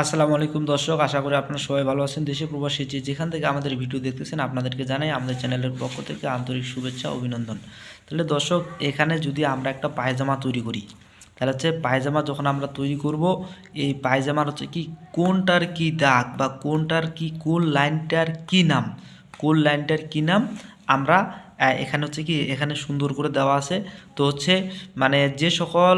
আসসালামু আলাইকুম দর্শক, আশা করি আপনারা সবাই ভালো আছেন। দেশে প্রবাসী যে যেখান থেকে আমাদের ভিডিও দেখতেছেন, আপনাদেরকে জানাই আমাদের চ্যানেলের পক্ষ থেকে আন্তরিক শুভেচ্ছা, অভিনন্দন। তাহলে দর্শক, এখানে যদি আমরা একটা পায়জামা তৈরি করি, তাহলে হচ্ছে পায়জামা যখন আমরা তৈরি করব, এই পায়জামার হচ্ছে কি, কোনটার কি দাগ বা কোনটার কি, কোন লাইনটার কি নাম, কোন লাইনটার কি নাম আমরা এখানে হচ্ছে কি, এখানে সুন্দর করে দেওয়া আছে। তো হচ্ছে মানে যে সকল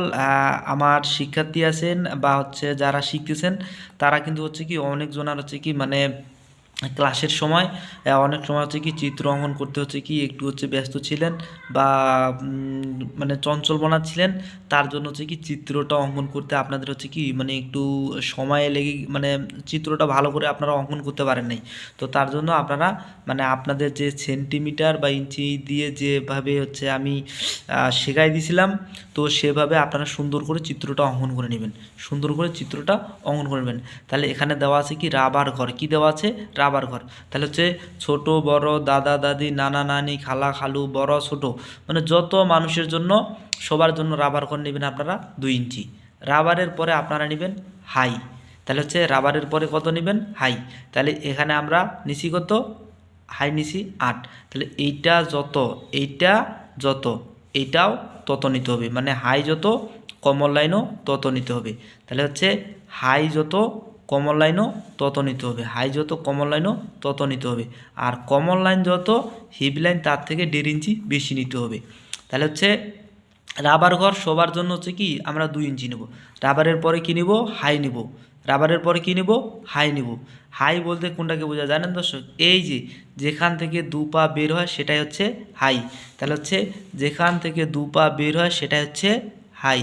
আমার শিক্ষার্থী আছেন বা হচ্ছে যারা শিখতেছেন, তারা কিন্তু হচ্ছে কি, অনেকজনার হচ্ছে কি মানে ক্লাসের সময় অনেক সময় হচ্ছে কি চিত্র অঙ্কন করতে হচ্ছে কি একটু হচ্ছে ব্যস্ত ছিলেন বা মানে চঞ্চল ছিলেন, তার জন্য হচ্ছে কি চিত্রটা অঙ্কন করতে আপনাদের হচ্ছে কি মানে একটু সময় লেগে মানে চিত্রটা ভালো করে আপনারা অঙ্কন করতে পারেন নাই। তো তার জন্য আপনারা মানে আপনাদের যে সেন্টিমিটার বা ইঞ্চি দিয়ে যেভাবে হচ্ছে আমি শেখাই দিয়েছিলাম তো সেভাবে আপনারা সুন্দর করে চিত্রটা অঙ্কন করে নেবেন। সুন্দর করে চিত্রটা অঙ্কন করে নেবেন। তাহলে এখানে দেওয়া আছে কি রাবার ঘর। কি দেওয়া আছে? রাবার ঘর। তাহলে হচ্ছে ছোট, বড়, দাদা, দাদি, নানা, নানি, খালা, খালু, বড়, ছোট মানে যত মানুষের জন্য সবার জন্য রাবার ঘর নেবেন আপনারা দুই ইঞ্চি। রাবারের পরে আপনারা নেবেন হাই। তাহলে হচ্ছে রাবারের পরে কত নেবেন? হাই। তাহলে এখানে আমরা নিচি কত? হাই নিচি আট। তাহলে এইটা যত এইটা যত, এইটাও তত নিতে হবে। মানে হাই যত, কমন লাইনও তত নিতে হবে। তাহলে হচ্ছে হাই যত কমন লাইনও তত নিতে হবে। হাই যত কমন লাইনও তত নিতে হবে। আর কমন লাইন যত হিপ লাইন তার থেকে দেড় ইঞ্চি বেশি নিতে হবে। তাহলে হচ্ছে রাবার ঘর সবার জন্য হচ্ছে কি, আমরা দুই ইঞ্চি নেব। রাবারের পরে কি নিব? হাই নিব। রাবারের পরে কি নিব? হাই নিব। হাই বলতে কোনটাকে বোঝা জানেন দর্শক? এই যে যেখান থেকে দু পা বের হয় সেটাই হচ্ছে হাই তাহলে হচ্ছে যেখান থেকে দু পা বের হয় সেটাই হচ্ছে হাই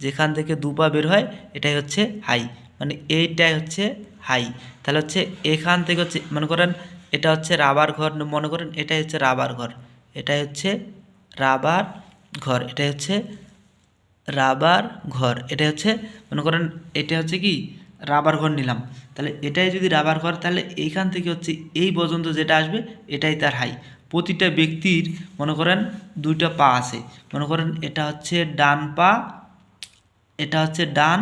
যেখান থেকে দু পা বের হয় এটাই হচ্ছে হাই মানে এইটাই হচ্ছে হাই। তাহলে হচ্ছে এখান থেকে হচ্ছে, মনে করেন এটা হচ্ছে রাবার ঘর, মনে করেন এটাই হচ্ছে রাবার ঘর। এটাই হচ্ছে রাবার ঘর, এটাই হচ্ছে রাবার ঘর এটা হচ্ছে, মনে করেন এটা হচ্ছে কি? রাবার ঘর নিলাম। তাহলে এটাই যদি রাবার ঘর, তাহলে এইখান থেকে হচ্ছে এই পর্যন্ত যেটা আসবে, এটাই তার হাই। প্রতিটা ব্যক্তির, মনে করেন দুইটা পা আছে। মনে করেন এটা হচ্ছে ডান পা, এটা হচ্ছে ডান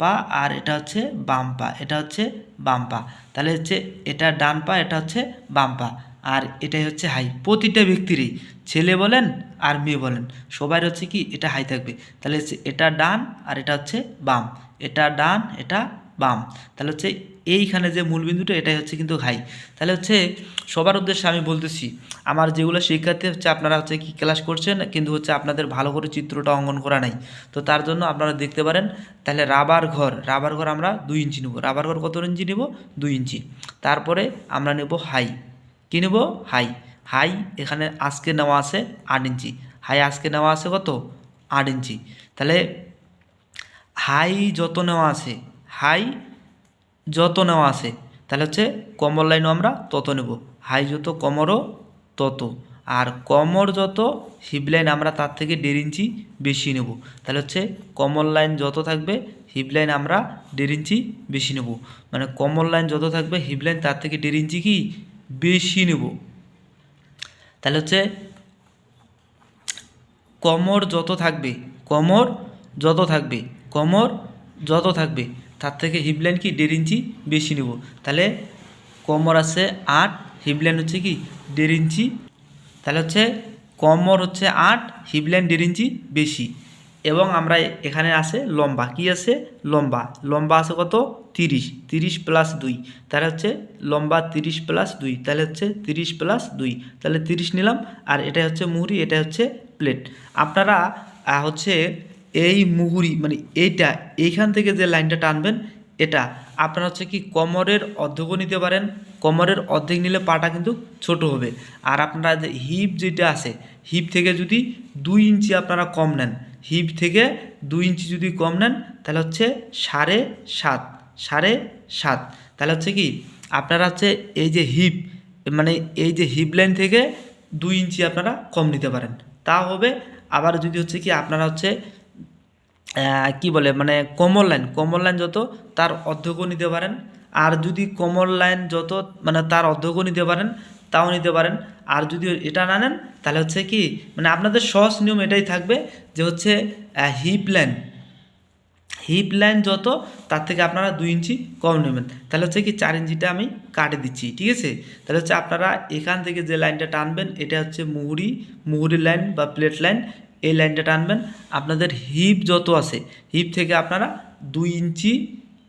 পা আর এটা হচ্ছে বাম পা, এটা হচ্ছে বাম পা। তাহলে হচ্ছে এটা ডান পা, এটা হচ্ছে বাম পা। আর এটাই হচ্ছে হাই। প্রতিটা ব্যক্তিরই, ছেলে বলেন আর মেয়ে বলেন সবার হচ্ছে কি এটা হাই থাকবে। তাহলে হচ্ছে এটা ডান আর এটা হচ্ছে বাম। এটা ডান, এটা বাম। তাহলে হচ্ছে এইখানে যে মূলবিন্দুটা এটাই হচ্ছে কিন্তু হাই তাহলে হচ্ছে সবার উদ্দেশ্যে আমি বলতেছি, আমার যেগুলো শিক্ষার্থী হচ্ছে আপনারা হচ্ছে কি ক্লাস করছেন, কিন্তু হচ্ছে আপনাদের ভালো করে চিত্রটা অঙ্কন করা নাই। তো তার জন্য আপনারা দেখতে পারেন, তাহলে রাবার ঘর রাবার ঘর আমরা দুই ইঞ্চি নেব। রাবার ঘর কত ইঞ্চি নেব? দুই ইঞ্চি। তারপরে আমরা নেব হাই। কী নেব? হাই। হাই এখানে আজকে নেওয়া আছে আট ইঞ্চি। হাই আজকে নেওয়া আছে কত? আট ইঞ্চি। তাহলে হাই যত নেওয়া আছে হাই যত নেওয়া আছে, তাহলে হচ্ছে কমর লাইনও আমরা তত নেব। হাই যত, কমরও তত। আর কমর যত, হিপ লাইন আমরা তার থেকে দেড় ইঞ্চি বেশি নেব। তাহলে হচ্ছে কমর লাইন যত থাকবে, হিপ লাইন আমরা দেড় ইঞ্চি বেশি নেব। মানে কমর লাইন যত থাকবে, হিপ লাইন তার থেকে দেড় ইঞ্চি কি বেশি নেব। তাহলে হচ্ছে কমর যত থাকবে, কমর যত থাকবে, কমর যত থাকবে তার থেকে হিপলাইন কি দেড় ইঞ্চি বেশি নেব। তাহলে কমর আছে আট হিপলাইন হচ্ছে কি দেড় ইঞ্চি। তাহলে হচ্ছে কমর হচ্ছে আট হিপলাইন দেড় ইঞ্চি বেশি। এবং আমরা এখানে আছে লম্বা। কি আছে? লম্বা। লম্বা আছে কত? তিরিশ। তিরিশ প্লাস দুই। তাহলে হচ্ছে লম্বা তিরিশ প্লাস দুই। তাহলে হচ্ছে তিরিশ প্লাস দুই। তাহলে তিরিশ নিলাম। আর এটা হচ্ছে মুহুরি এটা হচ্ছে প্লেট আপনারা হচ্ছে এই মুহুরি মানে এইটা, এইখান থেকে যে লাইনটা টানবেন, এটা। আপনারা হচ্ছে কি কোমরের অর্ধেকও নিতে পারেন, কোমরের অর্ধেক নিলে পাটা কিন্তু ছোট হবে। আর আপনারা যে হিপ যেটা আছে, হিপ থেকে যদি দুই ইঞ্চি আপনারা কম নেন, হিপ থেকে দুই ইঞ্চি যদি কম নেন, তাহলে হচ্ছে সাড়ে সাত সাড়ে সাত। তাহলে হচ্ছে কি, আপনারা হচ্ছে এই যে হিপ মানে এই যে হিপ লাইন থেকে দুই ইঞ্চি আপনারা কম নিতে পারেন। তা হবে, আবার যদি হচ্ছে কি আপনারা হচ্ছে কি বলে মানে কমল লাইন কমল লাইন যত, তার অর্ধেকও নিতে পারেন। আর যদি কমল লাইন যত মানে তার অর্ধেকও নিতে পারেন, তাও নিতে পারেন। আর যদি এটা না নেন, তাহলে হচ্ছে কি মানে আপনাদের সহজ নিয়ম এটাই থাকবে যে হচ্ছে হিপ লাইন হিপ লাইন যত, তার থেকে আপনারা দুই ইঞ্চি কম নেবেন। তাহলে হচ্ছে কি, চার ইঞ্চিটা আমি কাটে দিচ্ছি, ঠিক আছে? তাহলে হচ্ছে আপনারা এখান থেকে যে লাইনটা টানবেন, এটা হচ্ছে মুহুরি মুহুরি লাইন বা প্লেট লাইন এই লাইনটা টানবেন। আপনাদের হিপ যত আছে, হিপ থেকে আপনারা দুই ইঞ্চি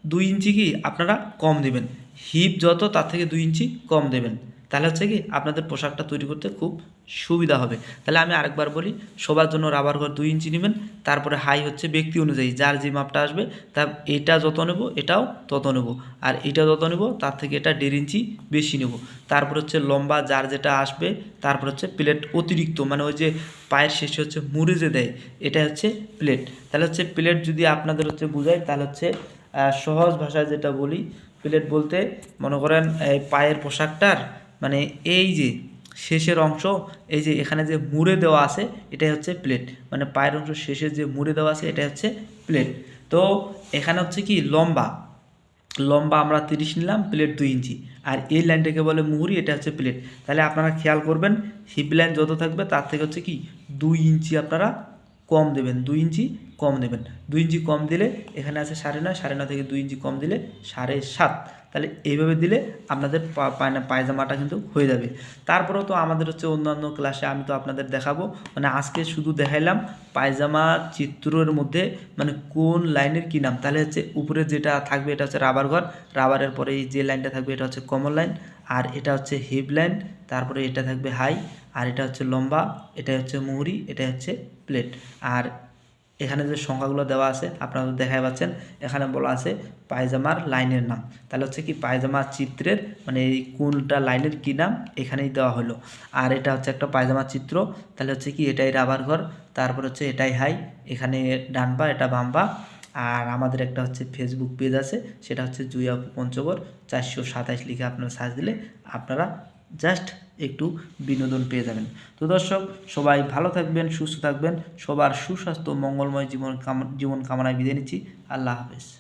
দুই ইঞ্চি কি আপনারা কম দেবেন। হিপ যত, তার থেকে দুই ইঞ্চি কম দেবেন। তাহলে হচ্ছে কি আপনাদের পোশাকটা তৈরি করতে খুব সুবিধা হবে। তাহলে আমি আরেকবার বলি, সবার জন্য রাবার ঘর দুই ইঞ্চি নেবেন, তারপরে হাই হচ্ছে ব্যক্তি অনুযায়ী, যার যে মাপটা আসবে তা এটা যত নেব, এটাও তত নেব। আর এটা যত নেব, তার থেকে এটা দেড় ইঞ্চি বেশি নেব। তারপর হচ্ছে লম্বা, যার যেটা আসবে, তারপর হচ্ছে প্লেট অতিরিক্ত মানে ওই যে পায়ের শেষে হচ্ছে মুড়ে যে দেয় এটা হচ্ছে প্লেট তাহলে হচ্ছে প্লেট যদি আপনাদের হচ্ছে বোঝায় তাহলে হচ্ছে সহজ ভাষায় যেটা বলি প্লেট বলতে মনে করেন পায়ের পোশাকটার মানে এই যে শেষের অংশ, এই যে এখানে যে মুড়ে দেওয়া আছে, এটাই হচ্ছে প্লেট মানে পায়ের অংশ শেষে যে মুড়ে দেওয়া আছে এটা হচ্ছে প্লেট তো এখানে হচ্ছে কি, লম্বা। লম্বা আমরা তিরিশ নিলাম প্লেট দুই ইঞ্চি। আর এই লাইনটাকে বলে মুহুরি, এটা হচ্ছে প্লেট তাহলে আপনারা খেয়াল করবেন হিপ লাইন যত থাকবে, তার থেকে হচ্ছে কি, দুই ইঞ্চি আপনারা কম দেবেন, দুই ইঞ্চি কম দেবেন। দুই ইঞ্চি কম দিলে এখানে আছে সাড়ে নয় সাড়ে নয় থেকে দুই ইঞ্চি কম দিলে সাড়ে সাত। তাহলে এইভাবে দিলে আপনাদের পায়জামাটা কিন্তু হয়ে যাবে। তারপরেও তো আমাদের হচ্ছে অন্যান্য ক্লাসে আমি তো আপনাদের দেখাবো। মানে আজকে শুধু দেখাইলাম পায়জামা চিত্রের মধ্যে মানে কোন লাইনের কী নাম। তাহলে হচ্ছে উপরে যেটা থাকবে এটা হচ্ছে রাবার ঘর। রাবারের পরে এই যে লাইনটা থাকবে এটা হচ্ছে কমন লাইন আর এটা হচ্ছে হিপ লাইন তারপরে এটা থাকবে হাই আর এটা হচ্ছে লম্বা এটা হচ্ছে মুহুরি এটা হচ্ছে প্লেট আর এখানে যে সংখ্যাগুলো দেওয়া আছে, আপনারা দেখাই পাচ্ছেন, এখানে বলা আছে পায়জামার লাইনের নাম। তাহলে হচ্ছে কি পায়জামা চিত্রের মানে এই কোনটা লাইনের কী নাম, এখানেই দেওয়া হলো। আর এটা হচ্ছে একটা পায়জামা চিত্র, তাহলে হচ্ছে কি এটাই রাবার ঘর, তারপর হচ্ছে এটাই হাই, এখানে ডানবা এটা বাম্বা আর আমাদের একটা হচ্ছে ফেসবুক পেজ আছে, সেটা হচ্ছে জুইয়া পঞ্চগড়, চারশো সাতাশ লিখে আপনারা সার্চ দিলে আপনারা জাস্ট একটু বিনোদন পেয়ে যাবেন। তো দর্শক, সবাই ভালো থাকবেন, সুস্থ থাকবেন। সবার সুস্বাস্থ্য, মঙ্গলময় জীবন কাম, জীবন কামনায় বিদায় নিচ্ছি। আল্লাহ হাফেজ।